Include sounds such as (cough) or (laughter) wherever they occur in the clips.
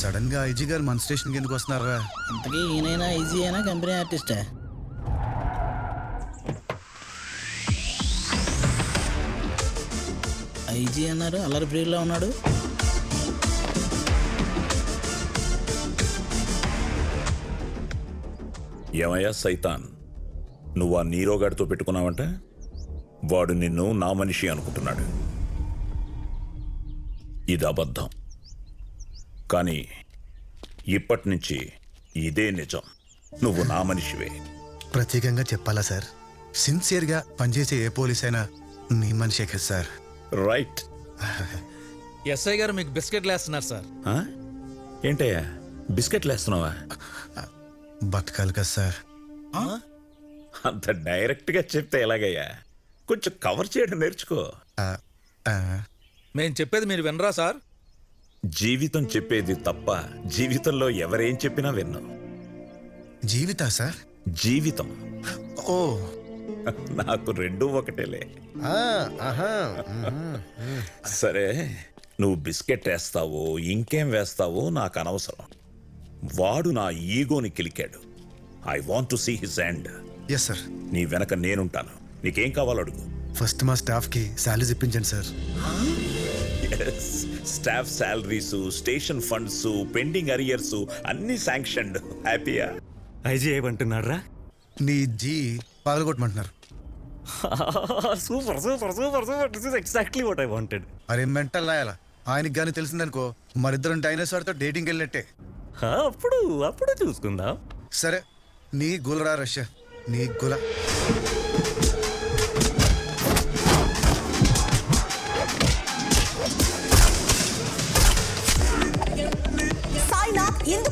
సడన్గా ఐజీ గారు మన స్టేషన్కి ఎందుకు వస్తున్నారా ఇంతకీ ఈయనైనా ఈజీ అయినా కంపెనీ ఆర్టిస్టా. ఐజీ అన్నారు అల్లరి బ్రీడ్లో ఉన్నాడు. ఏమయ్యా సైతాన్? నువ్వు ఆ నీరోగాడితో పెట్టుకున్నావంటే? వాడు నిన్ను నా మనిషి అనుకుంటున్నాడు. ఇది అబద్ధం. కానీ ఇప్పటి నుంచి ఇదే నిజం. నువ్వు నా మనిషివే. ప్రత్యేకంగా చెప్పాలా సార్? సిన్సియర్గా పనిచేసే ఏ పోలీస్ అయినా మీ మనిషే కదా సార్. రైట్ ఎస్ఐ గారు మీకు బిస్కెట్లు వేస్తున్నారు సార్. ఆ? ఏంటయ్యా? బిస్కెట్లు వేస్తున్నావా? బతకాలి కదా సార్. అంత డైరెక్ట్గా చెప్తే ఎలాగయ్యా? కొంచెం కవర్ చేయడం నేర్చుకో. ఆ, ఆ, మేము చెప్పేది మీరు వినరా సార్? జీవితం చెప్పేది తప్ప జీవితంలో ఎవరేం చెప్పినా విన్నాం. జీవితా సార్? జీవితం. ఓ. నాకు రెండూ ఒకటేలే. సరే నువ్వు బిస్కెట్ వేస్తావో ఇంకేం వేస్తావో నాకు అనవసరం. వాడు నా ఈగోని కిలికాడు. I want to see his end. Yes sir నీ వెనక నేనుంటాను. నీకేం కావాలో అడుగు. ఫస్ట్ మా స్టాఫ్కి శాలరీస్ ఇప్పించండి sir. Staff salaries station funds pending arrears అన్ని శాంక్షన్డ్. హ్యాపీయా? ఐజీ ఏమంటున్నారా నీ జీ పగలగొట్టమంటున్నారు. (laughs) Super super super super. This is exactly what I wanted అరే మెంటల్ లాయాల ఆయనకి కానీ తెలిసిందనుకో మరిద్దరం డైనోసార్తో డేటింగ్ వెళ్ళినట్టే. అప్పుడు అప్పుడు చూసుకుందాం. సరే నీ గులరా రష్య నీ గుల.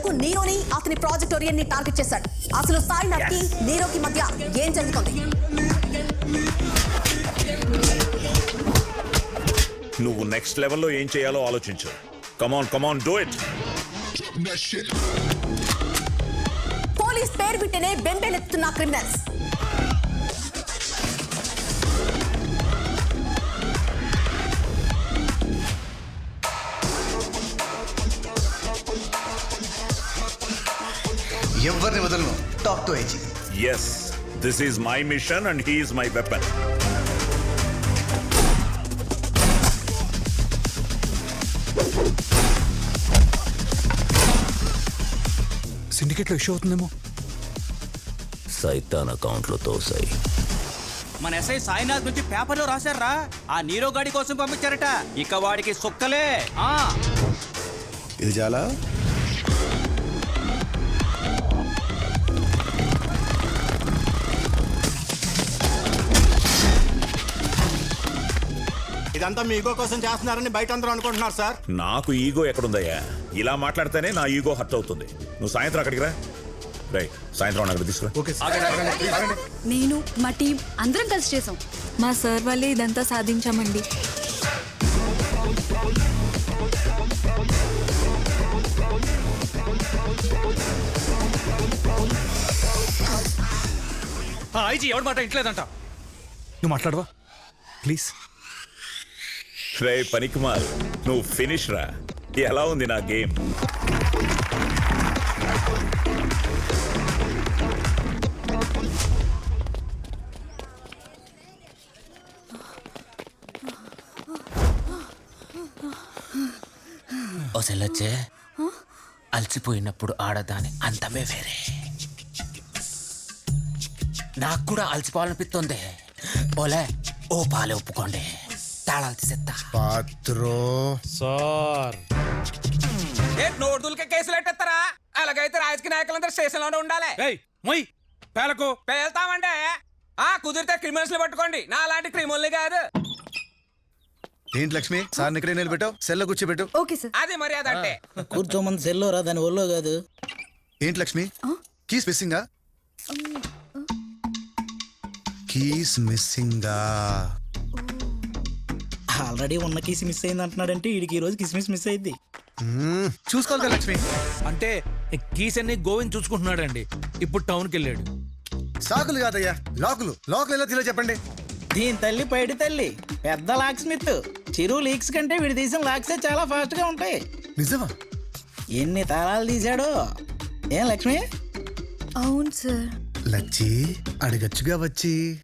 ఎందుకు నీరోని అతని ప్రాజెక్ట్ ఓరియన్ని టార్గెట్ చేశాడు. అసలు సాయినాథ్కి నీరోకి మధ్య ఏం జరుగుతుంది? నువ్వు నెక్స్ట్ లెవెల్లో ఏం చేయాలో ఆలోచించు. Come on come on do it police పేరు వింటేనే బెంబేలెత్తుతున్న క్రిమినల్స్ వదలను talk to IG yes this is my mission and he's my weapon సిండికేట్లో ఇష్యూ అవుతుందేమో? సైతాన్ అకౌంట్లో తోసాయి. మన ఎస్ఐ సాయినాథ్ నుంచి పేపర్లో రాశారా ఆ నీరో గాడి కోసం పంపించారట. ఇక వాడికి సుక్కలే. ఆ. ఇది చాలా ఇదంతా మీ ఈగో కోసం చేస్తున్నారని బయట అందరూ అనుకుంటున్నారు సార్. నాకు ఈగో ఎక్కడుందయ్యా? ఇలా మాట్లాడితేనే నా ఈగో హర్ట్ అవుతుంది. నువ్వు సాయంత్రం అక్కడికి రా. రై సాయంత్రం అక్కడ తీసుకురా. నేను మా టీం అందరం కలిసి చేసాం. మా సార్ వల్లే ఇదంతా సాధించామండి. ఐజీ ఎవరి మాట ఇంట్లేదంట. నువ్వు మాట్లాడవా? ప్లీజ్. రే పనికిమాల్ నువ్వు ఫినిష్ రా. ఎలా ఉంది నా గేమ్? ఓ అలసిపోయినప్పుడు ఆడదాని అంతమే వేరే. నాకు కూడా అలసిపోవాలనిపిస్తుంది. ఓలే ఓ పాలే ఒప్పుకోండి. తాళాలు తీసేస్తా. పాత్రో. సార్. నోటులకే కేసులు ఎట్టేస్తారా అలాగైతే రాజకీయ నాయకులందరూ స్టేషన్లోనే ఉండాలి. ఏయ్ మొయ్ పేలకు. పేల్తామంటే? ఆ కుదిరితే క్రిమినల్స్ పట్టుకోండి. నా లాంటి క్రిమినల్ని కాదు. ఏంటి లక్ష్మి? సార్ ఇక్కడే నిలబెట్టావు? సెల్లో కూర్చోబెట్టు ఓకే సార్. అది మర్యాద అంటే. కూర్చోమంది సెల్లోరా దాని ఒళ్ళో కాదు. ఏంటి లక్ష్మి? కీస్ మిస్సింగా? కీస్ మిస్సింగా? ఆల్రెడీ ఉన్న కిస్ మిస్ అయింది అంటున్నాడంటే వీడికి ఈ రోజు కిస్మిస్ మిస్ అయింది. చూసుకోవాలి లక్ష్మి. అంటే కీస్ అన్ని గోవింద్ చూసుకుంటున్నాడండి. ఇప్పుడు టౌన్కి వెళ్ళాడు. సాకులు కాదయ్యా లాకులు. లాకులు ఎలా తీలో చెప్పండి? దీని తల్లి పైడి తల్లి పెద్ద లాక్ స్మిత్ చిరు లీక్స్ కంటే వీడి తీసిన లాక్సే చాలా ఫాస్ట్గా ఉంటాయి. నిజమా? ఎన్ని తాళాలు తీశాడు? ఏం లక్ష్మి? అవును సార్. లచ్చి అడగచ్చుగా వచ్చి.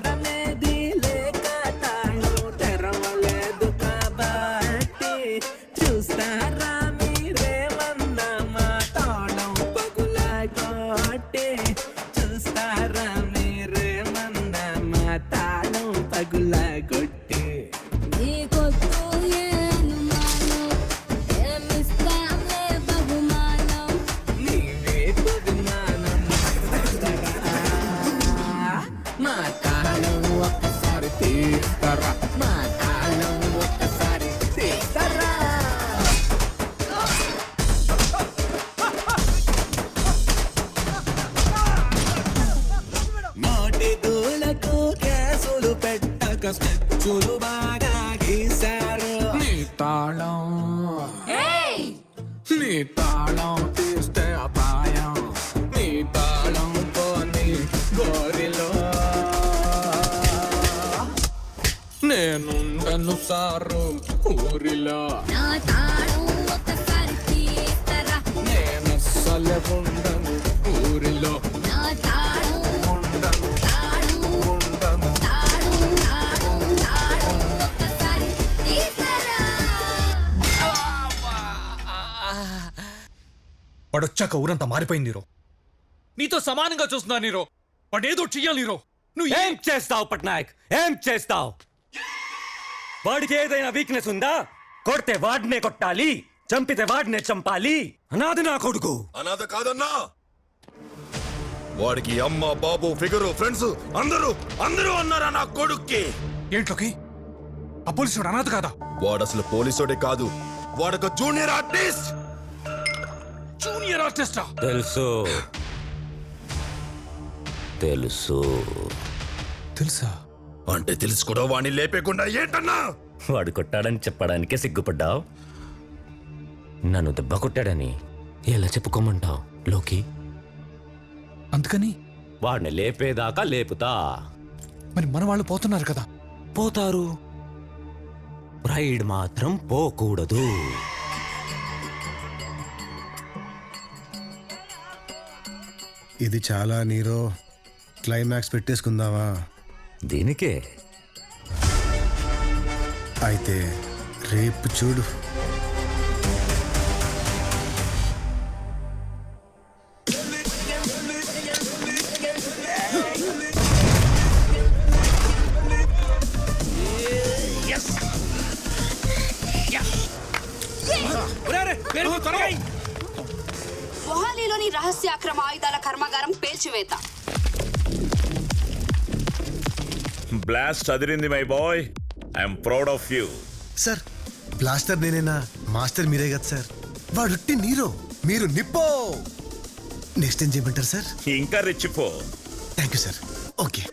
Dame పెట్టక స్కెచ్చులు బాగా గీశారు. నీ తాళం. నీ తాళం తీస్తే అపాయం. నీ తాళం పోని గోరిలో. నేనుండను సారు ఊరిలో. నా తాళం ఒక్కసారి తీస్తారా? నేనస్సలే ఉండను. వాడొచ్చాక ఊరంతా మారిపోయింది నీరో. నీతో సమానంగా చూస్తున్నా నీరో. వాడు ఏదో చెయ్యాలి నీరో. నువ్వు ఏం చేస్తావు పట్నాయక్? ఏం చేస్తావు? వాడికి ఏదైనా వీక్నెస్ ఉందా? కొడితే వాడినే కొట్టాలి చంపితే వాడినే చంపాలి. అనాది నా కొడుకు. అనాథ కాదన్నా. వాడికి అమ్మ బాబు ఫిగరు ఫ్రెండ్స్ అందరూ అందరూ అన్నారా నా కొడుక్కి? ఏంట్లోకి? ఆ పోలీసు అనాథ కాదా? వాడు అసలు పోలీసుడే కాదు. వాడొక జూనియర్ ఆర్టిస్ట్ జూనియర్ ఆర్టిస్టా? తెలుసు. తెలుసు. తెలుసా? అంటే తెలుసు కూడా వాడిని లేపేకుండా ఏంటన్నా? వాడు కొట్టాడని చెప్పడానికే సిగ్గుపడ్డావు? నన్ను దెబ్బ కొట్టాడని ఎలా చెప్పుకోమంటావు లోకి? అందుకని వాడిని లేపేదాకా లేపుతా. మరి మన వాళ్ళు పోతున్నారు కదా. పోతారు. ప్రైడ్ మాత్రం పోకూడదు. ఇది చాలా నీరో క్లైమాక్స్ పెట్టేసుకుందామా? దీనికే. అయితే రేపు చూడు. ఆయుధాల కర్మాగారం పేల్చివేత. Blast Adirindi my boy I'm proud of you sir blaster నేనేనా మాస్టర్ మీరే కదా సార్. వాడుట్టి నీరో మీరు నిప్పో. నెక్స్ట్ ఏం చేయమంటారు సార్? ఇంకా రెచ్చిపో. థ్యాంక్ యూ సార్ ఓకే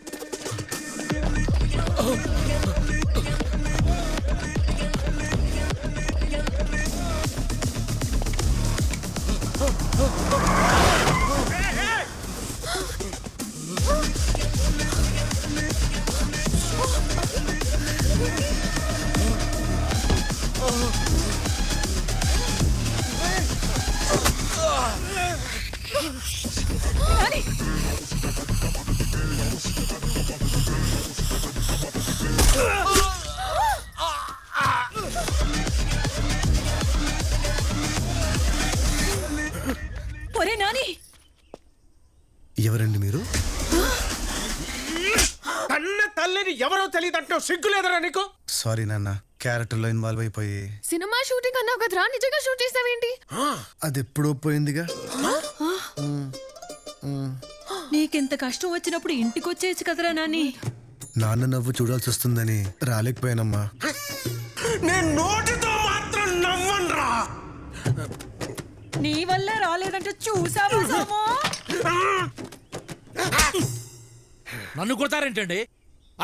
ఒరే నాని! ఎవరండి మీరు? కన్న తల్లిని ఎవరో తెలియదంటే సిగ్గులేదరా నీకు? సారీ నాన్న క్యారెక్టర్లో ఇన్వాల్వ్ అయిపోయి. సినిమా షూటింగ్ అన్నావు కదరా? నిజంగా షూట్ చేసావేంటి? అది ఎప్పుడో పోయిందిగా. నీకెంత కష్టం వచ్చినప్పుడు ఇంటికి వచ్చేసి కదరా నాని. నాన్న నవ్వు చూడాల్సి వస్తుందని రాలేకపోయానమ్మా. నేను నోటితో మాత్రం నవ్వనురా. నీ వల్లే రాలేదంటే చూసావా సామో? నన్ను కొడతారేంటండి?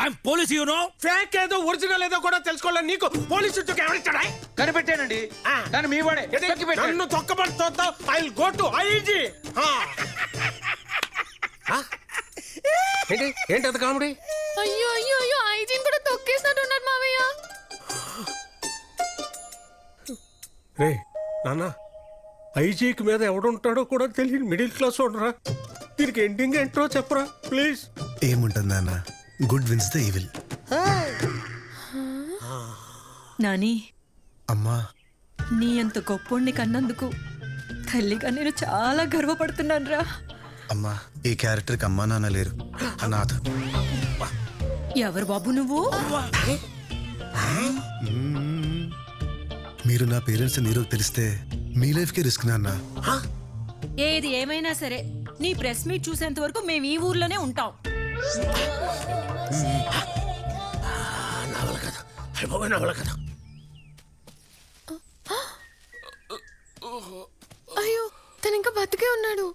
I'm police you know fake ఏదో ఒరిజినల్ ఏదో కూడా తెలుసుకోవాలి నీకు పోలీసు ఉద్యోగం ఎవరిచ్చాడా కనిపెట్టానండి. కానీ మీ వాడే. నన్ను తొక్కబడి చూద్దాం ఐ గో టు ఐజీ ఏంటి? ఏంటి అది కామెడీ? అయ్యో అయ్యో అయ్యో ఐజీన్ కూడా తొక్కేసినట్టు ఉన్నారు మావయ్య. రే నాన్న ఐజీకి మీద ఎవడుంటాడో కూడా తెలియని మిడిల్ క్లాస్ ఉండరా దీనికి ఎండింగ్ ఏంటో చెప్పరా ప్లీజ్. ఏముంటుంది నాన్న? Good wins the evil. Nani అమ్మా. నీ అంత గొప్పోడిని కన్నందుకు తల్లిగా నేను చాలా గర్వపడుతున్నాను రా అమ్మా ఈ క్యారెక్టర్కి అమ్మా నాన్న లేరు. అనాథ. ఎవరు బాబు నువ్వు? మీరు నా పేరెంట్స్ నీరో తెలిస్తే మీ లైఫ్కి రిస్క్ నాన్న. ఏది ఏమైనా సరే నీ ప్రెస్ మీట్ చూసేంత వరకు మేము ఈ ఊర్లోనే ఉంటాం. నవల కదా అయిపోయి నవల కదా అయ్యో తను ఇంకా బతికే ఉన్నాడు.